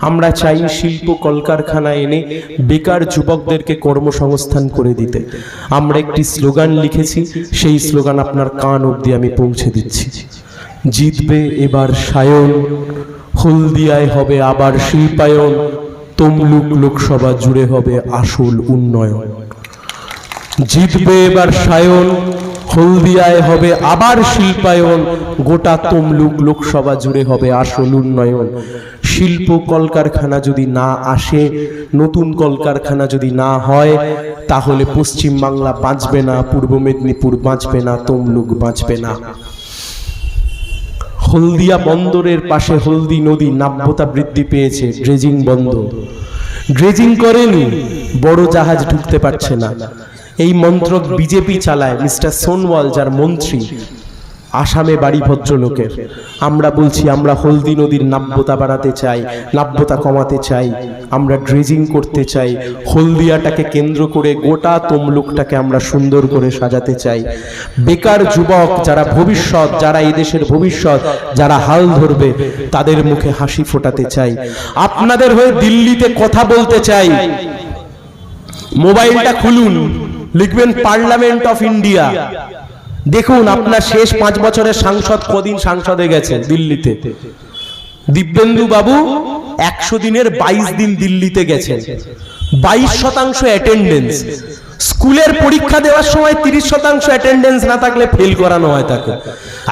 আমরা চাই শিল্প কলকারখানা এনে বেকার যুবকদেরকে কর্মসংস্থান করে দিতে। আমরা একটি স্লোগান লিখেছি, সেই স্লোগান আপনার কান অবধি আমি পৌঁছে দিচ্ছি। জিতবে এবার সায়ন, হলদিয়ায় হবে আবার শিল্পায়ন, তমলুক লোকসভা জুড়ে হবে আসল উন্নয়ন। জিতবে এবার সায়ন, হলদিয়ায় হবে আবার শিল্পায়ন, গোটা তমলুক লোকসভা জুড়ে হবে আসল উন্নয়ন। শিল্প কলকারখানা যদি না আসে, নতুন কলকারখানা যদি না হয়, তাহলে পশ্চিম বাংলা বাঁচবে না, পূর্ব মেদিনীপুর বাঁচবে না, তমলুক বাঁচবে না। হলদিয়া বন্দরের পাশে হলদি নদী নাব্যতা বৃদ্ধি পেয়েছে, ড্রেজিং বন্ধ ড্রেজিং করেনি, বড় জাহাজ ঢুকতে পারছে না। এই মন্ত্রক বিজেপি চালায়, মিস্টার সোনওয়াল, যার মন্ত্রী আসামে বাড়ি ভদ্রলোকের। আমরা বলছি, আমরা হলদি নদীর নাব্যতা বাড়াতে চাই, নাব্যতা কমাতে চাই, আমরা ড্রেজিং করতে চাই, হলদিয়াটাকে কেন্দ্র করে গোটা তমলুকটাকে আমরা সুন্দর করে সাজাতে চাই। বেকার যুবক যারা ভবিষ্যৎ, যারা এদেশের ভবিষ্যৎ, যারা হাল ধরবে, তাদের মুখে হাসি ফোটাতে চাই। আপনাদের হয়ে দিল্লিতে কথা বলতে চাই। মোবাইলটা খুলুন, লিখবেন পার্লামেন্ট অফ ইন্ডিয়া। দেখুন, আপনার শেষ পাঁচ বছরের সাংসদ কদিন সাংসদে গেছে দিল্লিতে? দিব্যেন্দু বাবু একশো দিনের বাইশ দিন দিল্লিতে গেছেন। বাইশ শতাংশ অ্যাটেন্ডেন্স স্কুলের পরীক্ষা দেওয়ার সময় তিরিশ শতাংশ অ্যাটেন্ডেন্স না থাকলে ফেল করানো হয় তাকে।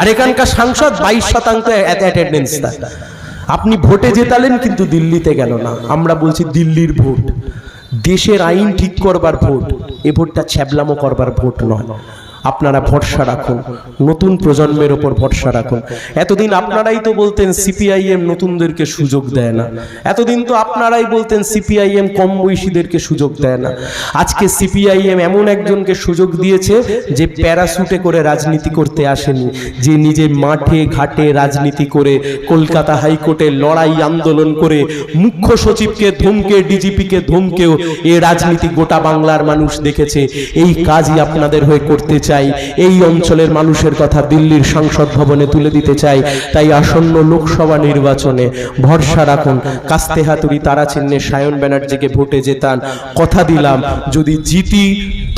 আর এখানকার সাংসদ বাইশ শতাংশ অ্যাটেন্ডেন্স থাকে আপনি ভোটে জেতালেন, কিন্তু দিল্লিতে গেল না। আমরা বলছি দিল্লির ভোট। দেশের আইন ঠিক করবার ভোট। এ ভোটটা ছ্যাবলামো করবার ভোট নয়। আপনারা ভরসা রাখুন, নতুন প্রজন্মের ওপর ভরসা রাখুন। এতদিন আপনারাই তো বলতেন সিপিআইএম নতুনদেরকে সুযোগ দেয় না। এতদিন তো আপনারাই বলতেন সিপিআইএম কম বয়সীদেরকে সুযোগ দেয় না। আজকে সিপিআইএম এমন একজনকে সুযোগ দিয়েছে যে প্যারাসুটে করে রাজনীতি করতে আসেনি, যে নিজে মাঠে ঘাটে রাজনীতি করে কলকাতা হাইকোর্টে লড়াই আন্দোলন করে মুখ্য সচিবকে ধমকে, ডিজিপিকে ধমকেও এ রাজনীতি গোটা বাংলার মানুষ দেখেছে। এই কাজই আপনাদের হয়ে করতে চাই, এই অঞ্চলের মানুষের কথা দিল্লির সংসদ ভবনে তুলে দিতে চাই, তাই আসন্ন লোকসভা নির্বাচনে ভরসা রাখুন। কাস্তে হাতুড়ি তারা চিহ্নে সায়ন ব্যানার্জিকে ভোটে জেতান। কথা দিলাম, যদি জিতি,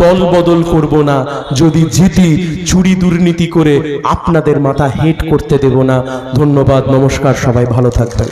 দল বদল করব না। যদি জিতি, চুরি দুর্নীতি করে আপনাদের মাথা হেট করতে দেব না। ধন্যবাদ, নমস্কার, সবাই ভালো থাকবেন।